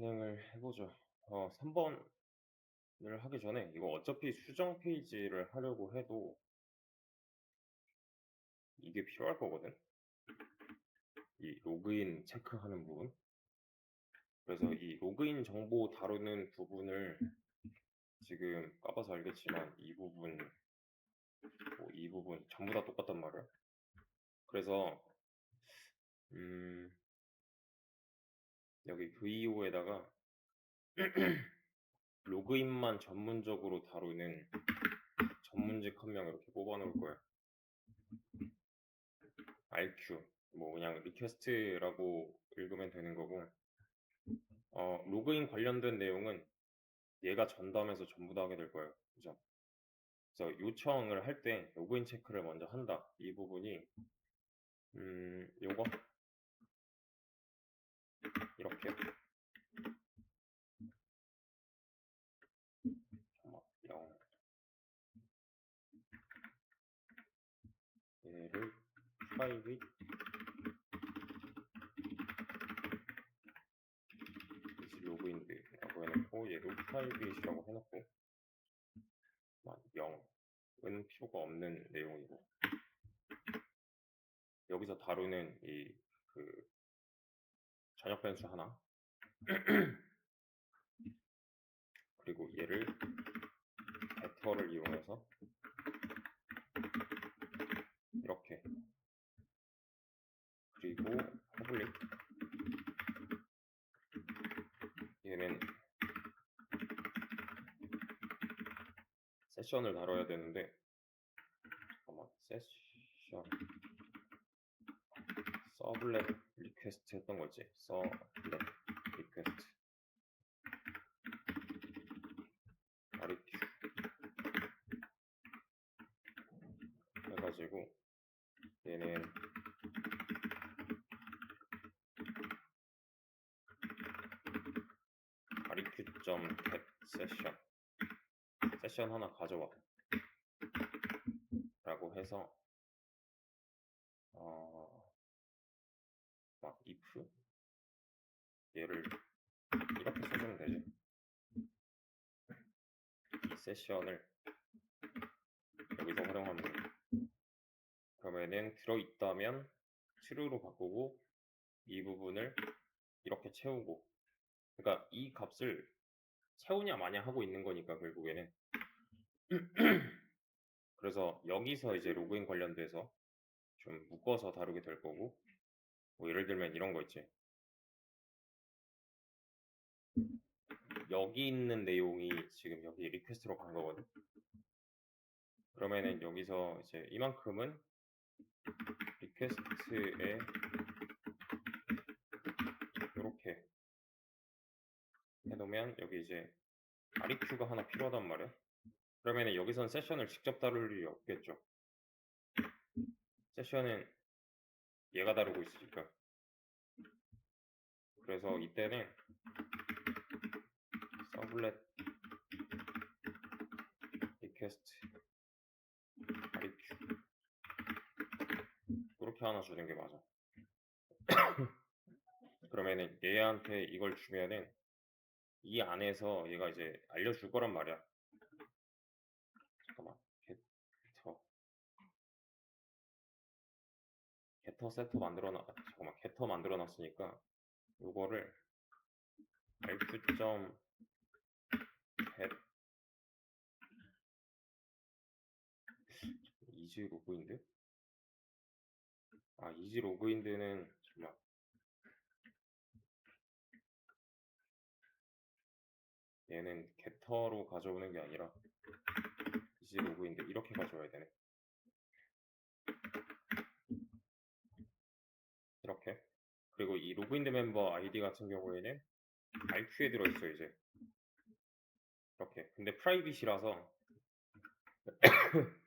진행을 해보죠. 어, 3번을 하기 전에 이거 어차피 수정 페이지를 하려고 해도 이게 필요할 거거든. 이 로그인 체크하는 부분. 그래서 이 로그인 정보 다루는 부분을 지금 까봐서 알겠지만 이 부분, 뭐 이 부분 전부 다 똑같단 말이야. 그래서 음, 여기 VO에다가 로그인만 전문적으로 다루는 전문직 한 명 이렇게 뽑아 놓을 거야. RQ 뭐 그냥 리퀘스트라고 읽으면 되는 거고 어, 로그인 관련된 내용은 얘가 전담해서 전부 다 하게 될 거예요. 그죠? 그래서 요청을 할 때 로그인 체크를 먼저 한다. 이 부분이 음, 요거 이렇게 잠깐만, 0 얘를 프라이빗 로그인드 라고 해놓고 얘도 프라이빗이라고 해놓고 0은 필요가 없는 내용이고. 여기서 다루는 이 그 저녁 변수 하나. 그리고 얘를 벡터를 이용해서 이렇게 그리고 퍼블릭 얘는 세션을 다뤄야 되는데 잠깐만 세션. 서블렛 리퀘스트 했던 거지? 서블렛 리퀘스트 REQ 해가지고 얘는 REQ.get 세션 세션 하나 가져와 라고 해서 어, 막 if 얘를 이렇게 써주면 되지. 이 세션을 여기서 돼 그러면은 들어있다면 true로 바꾸고 이 부분을 이렇게 채우고. 그러니까 이 값을 채우냐 마냐 하고 있는 거니까 결국에는. 그래서 여기서 이제 로그인 관련돼서 좀 묶어서 다루게 될 거고 뭐 예를 들면 이런 거 있지. 여기 있는 내용이 지금 여기 리퀘스트로 간 거거든. 그러면은 여기서 이제 이만큼은 리퀘스트에 이렇게 해놓으면 여기 이제 REQ가 하나 필요하단 말이야? 그러면은 여기선 세션을 직접 다룰 일이 없겠죠? 세션은 얘가 다루고 있으니까. 그래서 이때는 서블렛 리퀘스트 REQ 이렇게 하나 주는 게 맞아. 그러면은 얘한테 이걸 주면은 이 안에서 얘가 이제 알려줄 거란 말이야. 잠깐만. 게터 게터 세터 만들어 놨 잠깐만. 게터 만들어 놨으니까 요거를 rq.get 이지 로그인드? 아 이지 로그인드는 잠깐 얘는 게터로 가져오는 게 아니라 이지 로그인드 이렇게 가져와야 되네. 이렇게. 그리고 이 로그인드 멤버 아이디 같은 경우에는 RQ에 들어있어 이제. 이렇게. 근데 프라이빗이라서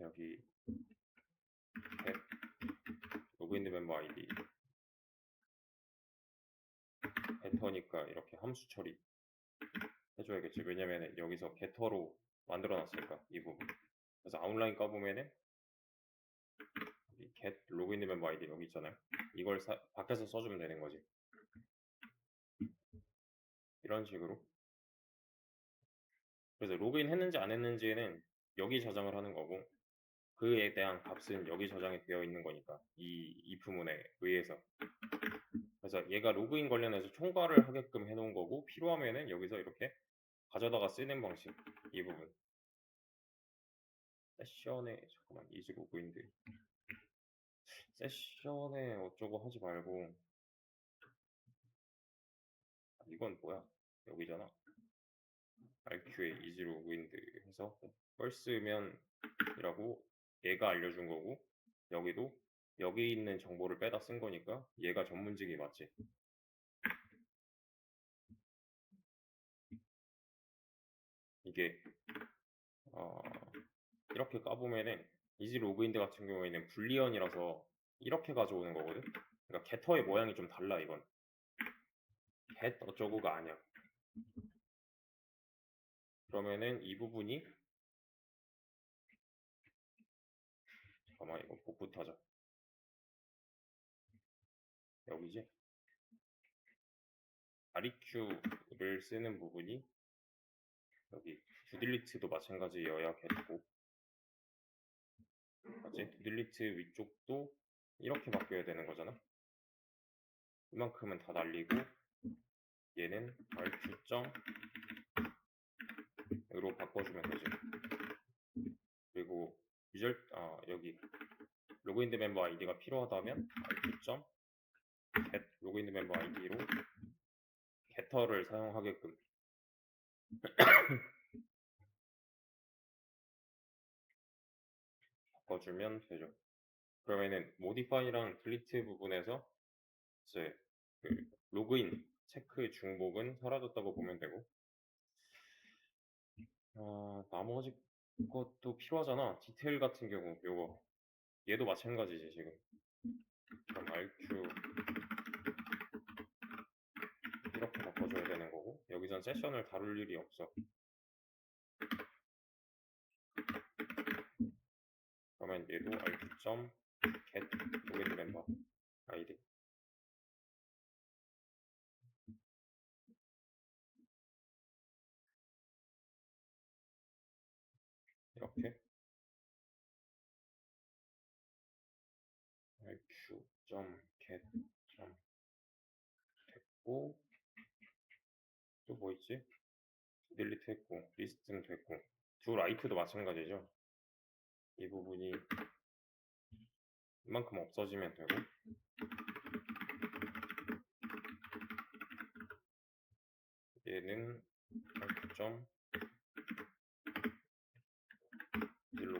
여기 로그인드 멤버 아이디 엔터니까 이렇게 함수 처리 해줘야겠지 왜냐면 여기서 게터로 만들어 놨으니까 이 부분 그래서 아웃라인 까보면은 이 get 로그인 멤버 아이디 여기 있잖아요. 이걸 사- 밖에서 써주면 되는 거지. 이런 식으로. 그래서 로그인 했는지 안 했는지는 여기 저장을 하는 거고 그에 대한 값은 여기 저장이 되어 있는 거니까 이 if문에 의해서 그래서 얘가 로그인 관련해서 총괄을 하게끔 해놓은 거고 필요하면은 여기서 이렇게 가져다가 쓰는 방식 이 부분. 세션에 잠깐만 이즈 로그인들. 세션에 어쩌고 하지 말고. 아, 이건 뭐야? 여기잖아. RQ에 이즈 로그인드 해서 펄스면 이라고 얘가 알려준 거고 여기도 여기 있는 정보를 빼다 쓴 거니까 얘가 전문직이 맞지? 이게 어, 이렇게 까보면은 이지 로그인드 같은 경우에는 불리언이라서 이렇게 가져오는 거거든? 그러니까 게터의 모양이 좀 달라 이건. get 어쩌고가 아니야. 그러면은 이 부분이 잠깐만 이거 복부터 하자 여기지 REQ를 쓰는 부분이 여기 두딜리트도 마찬가지여야 겠고 맞지? 두딜리트 위쪽도 이렇게 바뀌어야 되는 거잖아 이만큼은 다 날리고 얘는 RQ.으로 바꿔주면 되지 그리고 유저 아 여기 로그인드 멤버 아이디가 필요하다면 RQ. Get 로그인드 멤버 아이디로 getters 사용하게끔 바꿔주면 되죠. 그러면은 modify랑 delete 부분에서 이제 그 로그인 체크 중복은 사라졌다고 보면 되고 어, 나머지 것도 필요하잖아. 디테일 같은 경우 요거 얘도 마찬가지지 지금. 그럼 RQ 이렇게 바꿔줘야 되는 거고 여기선 세션을 다룰 일이 없어. 그러면 얘도 RQ.get 로그인 멤버 아이디 이렇게 RQ.get 됐고 또 뭐 있지? 딜리트 했고 리스트는 됐고 두 라이트도 마찬가지죠. 이 부분이 이만큼 없어지면 되고 얘는 RQ.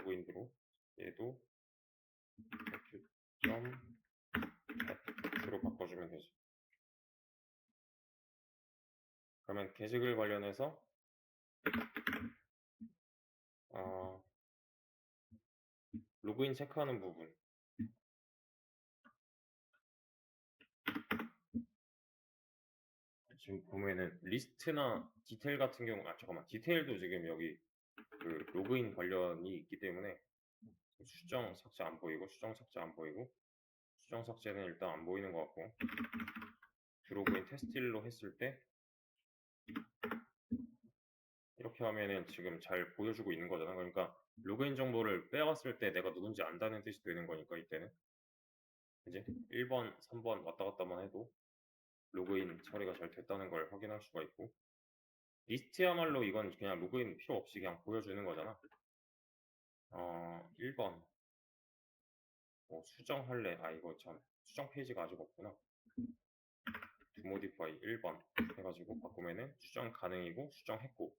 로그인으로 얘도 RQ.get로 바꿔주면 되지. 그러면 게시글 관련해서? 어, 로그인 체크하는 부분. 지금 보면은 리스트나 디테일 같은 경우 아 잠깐만. 디테일도 지금 여기 그 로그인 관련이 있기 때문에 수정 삭제 안 보이고 수정 삭제 안 보이고 수정 삭제는 일단 안 보이는 것 같고 드로그인 테스트일로 했을 때 이렇게 하면은 지금 잘 보여주고 있는 거잖아. 그러니까 로그인 정보를 빼왔을 때 내가 누군지 안다는 뜻이 되는 거니까 이때는 이제 1번, 3번 왔다 갔다만 해도 로그인 처리가 잘 됐다는 걸 확인할 수가 있고 리스트야말로 이건 그냥 로그인 필요 없이 그냥 보여주는 거잖아. 어, 1번 뭐 수정할래? 아 이거 참 수정 페이지가 아직 없구나. Modify 1번 해가지고 바꾸면은 수정 가능이고 수정했고.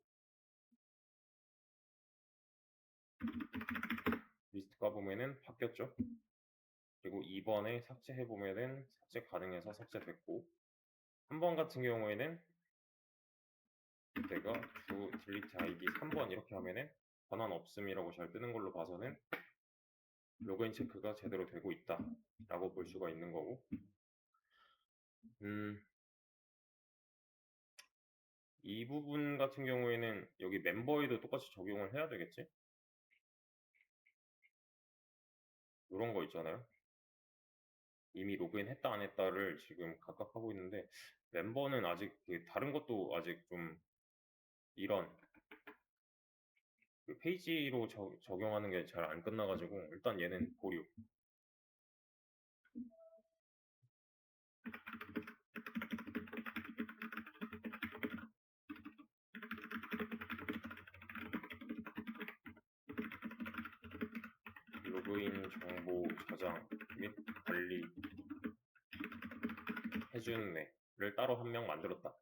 리스트 가 보면은 바뀌었죠. 그리고 2번에 삭제해 보면은 삭제 가능해서 삭제됐고. 한 번 같은 경우에는 내가 to delete id 3번 이렇게 하면은 변환 없음이라고 잘 뜨는 걸로 봐서는 로그인 체크가 제대로 되고 있다 라고 볼 수가 있는 거고. 음, 이 부분 같은 경우에는 여기 멤버에도 똑같이 적용을 해야 되겠지? 이런 거 있잖아요. 이미 로그인 했다 안 했다를 지금 각각 하고 있는데 멤버는 아직 그 다른 것도 아직 좀 이런 그 페이지로 적, 적용하는 게 잘 안 끝나가지고 일단 얘는 보류. 로그인 정보 저장 및 관리 해주는 애를 따로 한 명 만들었다.